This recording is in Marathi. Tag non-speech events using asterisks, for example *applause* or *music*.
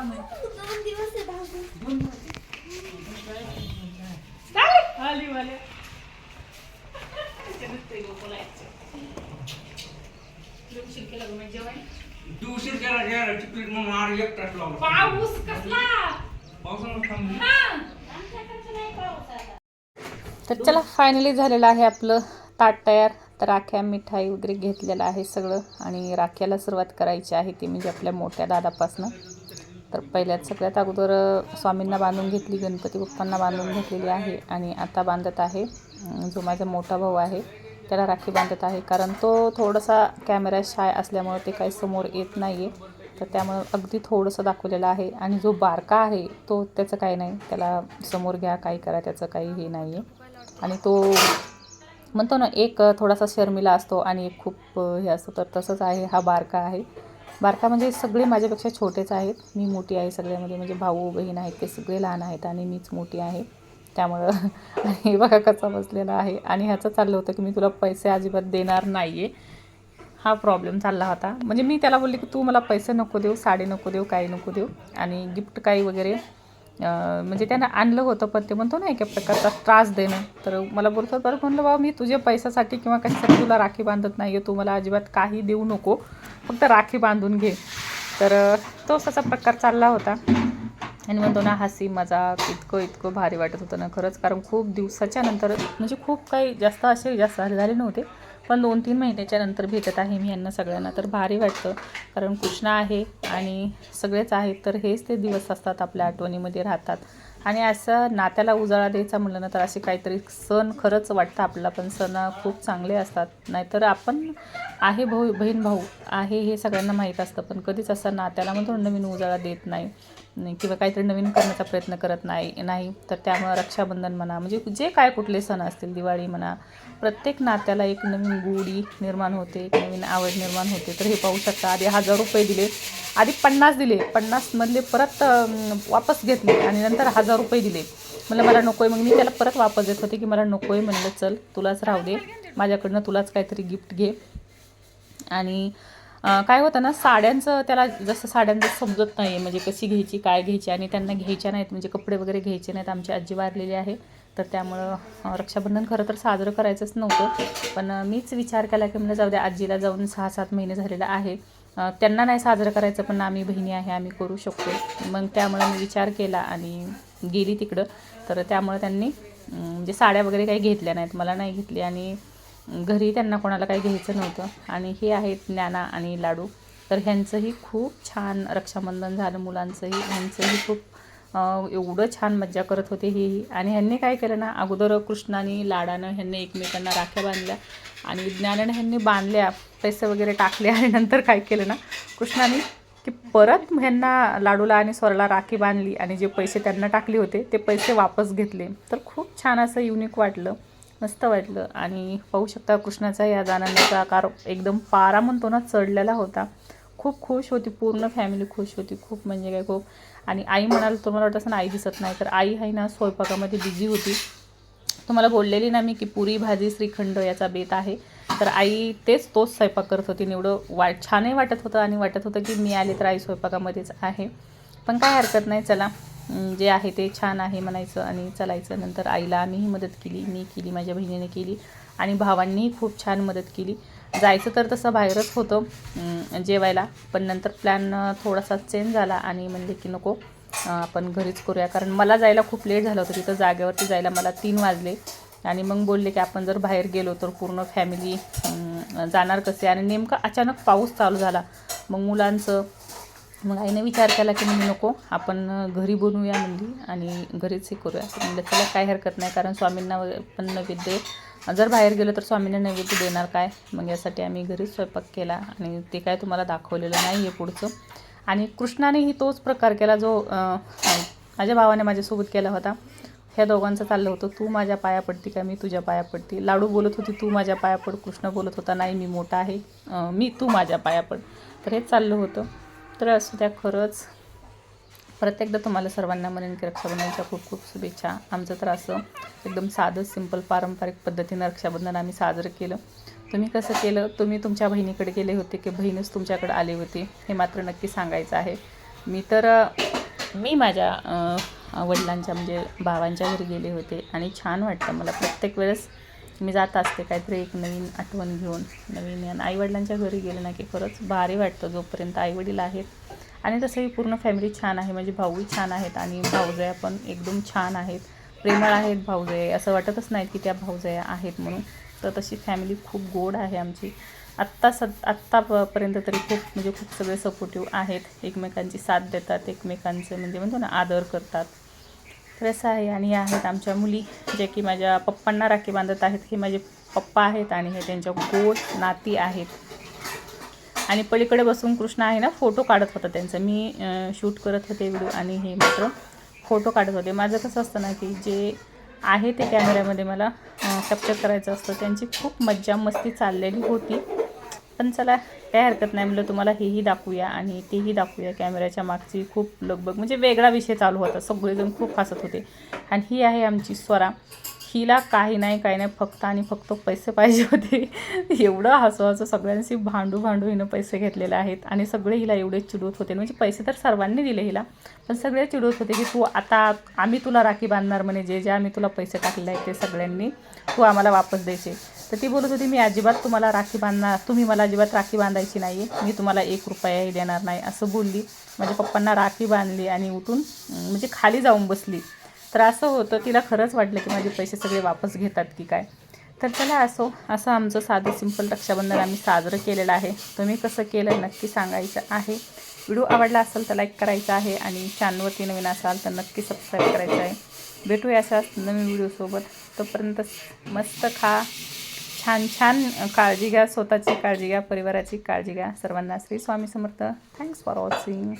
काम आहे. दोन दिवस आहे भाऊ. चालेल आली वाले उशीर केला गं मग जेवण तू उशीर केला घ्या चिपलीत मग मार एक तास लावला पाऊस कसला? थांबली. तर चला फायनली झालेलं आहे आपलं ताट तयार. तर राख्या मिठाई वगैरे घेतलेलं आहे सगळं. आणि राख्याला सुरुवात करायची आहे ती म्हणजे आपल्या मोठ्या दादापासनं. तर पहिल्यात सगळ्यात अगोदर स्वामींना बांधून घेतली गणपती बाप्पांना बांधून घेतलेली आहे आणि आता बांधत आहे जो माझा मोठा भाऊ आहे त्याला राखी बांधत आहे. कारण तो थोडासा कॅमेरा शाय असल्यामुळे ते काही समोर येत नाही आहे तर त्यामुळं अगदी थोडंसं दाखवलेलं आहे आणि जो बारका आहे तो त्याचं काही नाही. त्याला समोर घ्या काही करा त्याचं काही हे नाही आहे आणि तो म्हणतो ना एक थोडासा शर्मिला असतो आणि एक खूप हे असतो. तर तसंच आहे हा बारका आहे. बारका म्हणजे सगळे माझ्यापेक्षा छोटेच आहेत. मी मोठी आहे सगळ्यामध्ये. म्हणजे भाऊ बहीण आहेत ते सगळे लहान आहेत आणि मीच मोठी आहे. त्यामुळं *laughs* आणि बघा कसा बसलेला आहे. आणि ह्याचं चाललं होतं की मी तुला पैसे अजिबात देणार नाही आहे हा प्रॉब्लेम चालला होता. म्हणजे मी त्याला बोलले की तू मला पैसे नको देऊ साडी नको देऊ काही नको देऊ. आणि गिफ्ट काही वगैरे म्हणजे त्यानं आणलं होतं पण ते म्हणतो ना एका प्रकारचा त्रास देणं. तर मला बोलतो बरं म्हणलं बाबा मी तुझ्या पैशासाठी किंवा कशासाठी तुला राखी बांधत नाही आहे तू मला अजिबात काही देऊ नको फक्त राखी बांधून घे. तर तोच असा प्रकार चालला होता. आणि म्हणतो ना हसी मजाक इतकं इतकं भारी वाटत होतं ना खरंच कारण खूप दिवसाच्या नंतर म्हणजे खूप काही जास्त असे जास्त झाले नव्हते पण दोन तीन महिन्याच्या नंतर भेटत आहे मी यांना सगळ्यांना तर भारी वाटतं कारण कृष्णा आहे आणि सगळेच आहेत तर हेच ते दिवस असतात आपल्या आठवणीमध्ये राहतात. आणि असं नात्याला उजाळा द्यायचा म्हणलं ना तर असे काहीतरी सण खरंच वाटतं आपल्याला पण सण खूप चांगले असतात. नाहीतर आपण आहे भाऊ बहीण भाऊ आहे हे सगळ्यांना माहीत असतं पण कधीच असं नात्याला म्हणून नवीन उजाळा देत नाही. किंवा काहीतरी नवीन करण्याचा प्रयत्न करत नाही नाही तर त्यामुळं रक्षाबंधन म्हणा म्हणजे जे काय कुठले सण असतील दिवाळी म्हणा प्रत्येक नात्याला एक नवीन गोडी निर्माण होते एक नवीन आवड निर्माण होते. तर हे पाहू शकता आधी हजार रुपये दिले आधी पन्नास दिले पन्नासमधले परत वापस घेतले आणि नंतर हजार रुपये दिले. म्हणलं मला नको आहे मग मी त्याला परत वापस देत होते की मला नको आहे म्हणलं चल तुलाच राहू दे माझ्याकडनं तुलाच काहीतरी गिफ्ट घे. आणि काय होतं ना साड्यांचं त्याला जसं साड्यांचं समजत नाही म्हणजे कशी घ्यायची काय घ्यायची आणि त्यांना घ्यायच्या नाहीत म्हणजे कपडे वगैरे घ्यायचे नाहीत आमची आजी वारलेली आहे. तर त्यामुळं रक्षाबंधन खरं तर साजरं करायचंच नव्हतं. पण मीच विचार केला की म्हणजे जाऊ द्या आजीला जाऊन सहा सात महिने झालेला आहे. त्यांना नाही साजरं करायचं पण आम्ही बहिणी आहे आम्ही करू शकतो. मग त्यामुळे मी विचार केला आणि गेली तिकडं. तर त्यामुळं त्यांनी म्हणजे साड्या वगैरे काही घेतल्या नाहीत मला नाही घेतली. आणि घरी त्यांना कोणाला काही घ्यायचं नव्हतं. आणि हे आहेत ज्ञाना आणि लाडू. तर ह्यांचंही खूप छान रक्षाबंधन झालं मुलांचंही. ह्यांचंही खूप एवढं छान मज्जा करत होते हेही आणि ह्यांनी काय केलं ना अगोदर कृष्णाने लाडानं ह्यांनी एकमेकांना राख्या बांधल्या. आणि ज्ञानानं ह्यांनी बांधल्या पैसे वगैरे टाकले आणि नंतर काय केलं ना कृष्णाने की परत ह्यांना लाडूला आणि स्वराला राखी बांधली. आणि जे पैसे त्यांना टाकले होते ते पैसे वापस घेतले. तर खूप छान असं युनिक वाटलं. मस्त वाटलं. आणि पाहू शकता कृष्णाचा या आनंदाचा आकार एकदम पारा म्हणतो ना चढलेला होता. खूप खुश होती. पूर्ण फॅमिली खुश होती. खूप म्हणजे काय खूप. आणि आई म्हणाल तुम्हाला वाटत असं आई दिसत नाही तर आई आहे ना स्वयंपाकामध्ये बिझी होती. तुम्हाला बोललेली ना मी की पुरी भाजी श्रीखंड याचा बेत आहे. तर आई तेच तोच स्वयंपाक करत होती. निवडं वा छानही वाटत होतं आणि वाटत होतं की मी आले तर आई स्वयंपाकामध्येच आहे. पण काय हरकत नाही चला. जे आहे ते छान आहे म्हणायचं आणि चालायचं. नंतर आईला आम्हीही मदत केली मी केली माझ्या बहिणीने केली आणि भावांनीही खूप छान मदत केली. जायचं तर तसं बाहेरच होतं जेवायला. पण नंतर प्लॅन थोडासा चेंज झाला आणि म्हणले की नको आपण घरीच करूया. कारण मला जायला खूप लेट झालं होतं. तिथं जागेवरती जायला मला तीन वाजले. आणि मग बोलले की आपण जर बाहेर गेलो तर पूर्ण फॅमिली जाणार कसे? आणि नेमकं अचानक पाऊस चालू झाला. मग मुलांचं मग आईने विचार केला की म्हणजे नको आपण घरी बनवूया म्हणली आणि घरीच हे करूया. म्हणलं त्याला काय हरकत नाही कारण स्वामींना पण नैवेद्य जर बाहेर गेलो तर स्वामींना नैवेद्य देणार काय? मग यासाठी आम्ही घरीच स्वयंपाक केला आणि ते काय तुम्हाला दाखवलेलं नाही आहे पुढचं. आणि कृष्णानेही तोच प्रकार केला जो माझ्या भावाने माझ्यासोबत केला होता. ह्या दोघांचं चाललं होतं तू माझ्या पाया पडती का? मी तुझ्या पाया पडती. लाडू बोलत होती तू माझ्या पाया पड. कृष्ण बोलत होता नाही मी मोठा आहे मी तू माझ्या पाया पड. तर हेच चाललं होतं. तर असू द्या खरंच. प्रत्येकदा तुम्हाला सर्वांना म्हणेन की रक्षाबंधनच्या खूप खूप शुभेच्छा. आमचं तर असं एकदम साधं सिंपल पारंपरिक पद्धतीनं रक्षाबंधन आम्ही साजरं केलं. तुम्ही कसं केलं? तुम्ही तुमच्या बहिणीकडे गेले होते की बहीणच तुमच्याकडे आली होती? हे मात्र नक्की सांगायचं आहे. मी तर मी माझ्या वडिलांच्या म्हणजे भावांच्या घरी गेले होते आणि छान वाटतं मला. प्रत्येक वेळेस मी जात असते काहीतरी एक नवीन आठवण घेऊन नवीन आणि आईवडिलांच्या घरी गेले ना की खरंच भारी वाटतं जोपर्यंत आईवडील आहेत. आणि तसंही पूर्ण फॅमिली छान आहे म्हणजे भाऊही छान आहेत आणि भाऊजया पण एकदम छान आहेत. प्रेमळ आहेत भाऊजया असं वाटतच नाहीत की त्या भाऊजया आहेत म्हणून. तर तशी फॅमिली खूप गोड आहे आमची. आत्ता सद आत्तापर्यंत तरी खूप म्हणजे खूप सगळे सपोर्टिव्ह आहेत. एकमेकांची साथ देतात एकमेकांचे म्हणजे म्हणतो ना आदर करतात. तर आहे आणि या आहेत आमच्या मुली जे की माझ्या पप्पांना राखी बांधत आहेत. हे माझे पप्पा आहेत आणि हे त्यांच्या गोड नाती आहेत. आणि पलीकडे बसून कृष्ण आहे ना फोटो काढत होता त्यांचा. मी शूट करत होते व्हिडिओ आणि हे मात्र फोटो काढत होते. माझं कसं असतं ना की जे आहे ते कॅमेऱ्यामध्ये मला कॅप्चर करायचं असतं. त्यांची खूप मज्जा मस्ती चाललेली होती. पण चला काय हरकत नाही. म्हणलं तुम्हाला हेही दाखवूया आणि तेही दाखवूया. कॅमेऱ्याच्या मागची खूप लगबग म्हणजे वेगळा विषय चालू होता. सगळेजण खूप हसत होते. आणि ही आहे आमची स्वरा. हिला काही नाही काही नाही. फक्त आणि फक्त पैसे पाहिजे होते. *laughs* एवढं हसू हसू सगळ्यांशी भांडू भांडू हिनं पैसे घेतलेले आहेत. आणि सगळे हिला एवढे चिडवत होते. म्हणजे पैसे तर सर्वांनी दिले हिला. पण सगळे चिडवत होते की तू आता आम्ही तुला राखी बांधणार म्हणे. जे जे आम्ही तुला पैसे टाकले आहेत ते सगळ्यांनी तू आम्हाला वापस द्यायचे तर ती बोलत होती मी अजिबात तुम्हाला राखी बांधणार तुम्ही मला अजिबात राखी बांधायची नाही आहे मी तुम्हाला एक रुपयाही देणार नाही. असं बोलली. माझ्या पप्पांना राखी बांधली आणि उठून म्हणजे खाली जाऊन बसली. तर असं होतं तिला खरंच वाटलं की माझे पैसे सगळे वापस घेतात की काय. तर त्याला असो असं आमचं साधं सिंपल रक्षाबंधन आम्ही साजरं केलेलं आहे. तुम्ही कसं केलं नक्की सांगायचं आहे. व्हिडिओ आवडला असेल तर लाईक करायचा आहे आणि चॅनलवरती नवीन असाल तर नक्की सबस्क्राईब करायचं आहे. भेटूया अशाच नवीन व्हिडिओसोबत. तोपर्यंत मस्त खा. छान छान काळजी घ्या स्वतःची काळजी घ्या परिवाराची काळजी घ्या. सर्वांना Shri Swami Samarth. Thanks for watching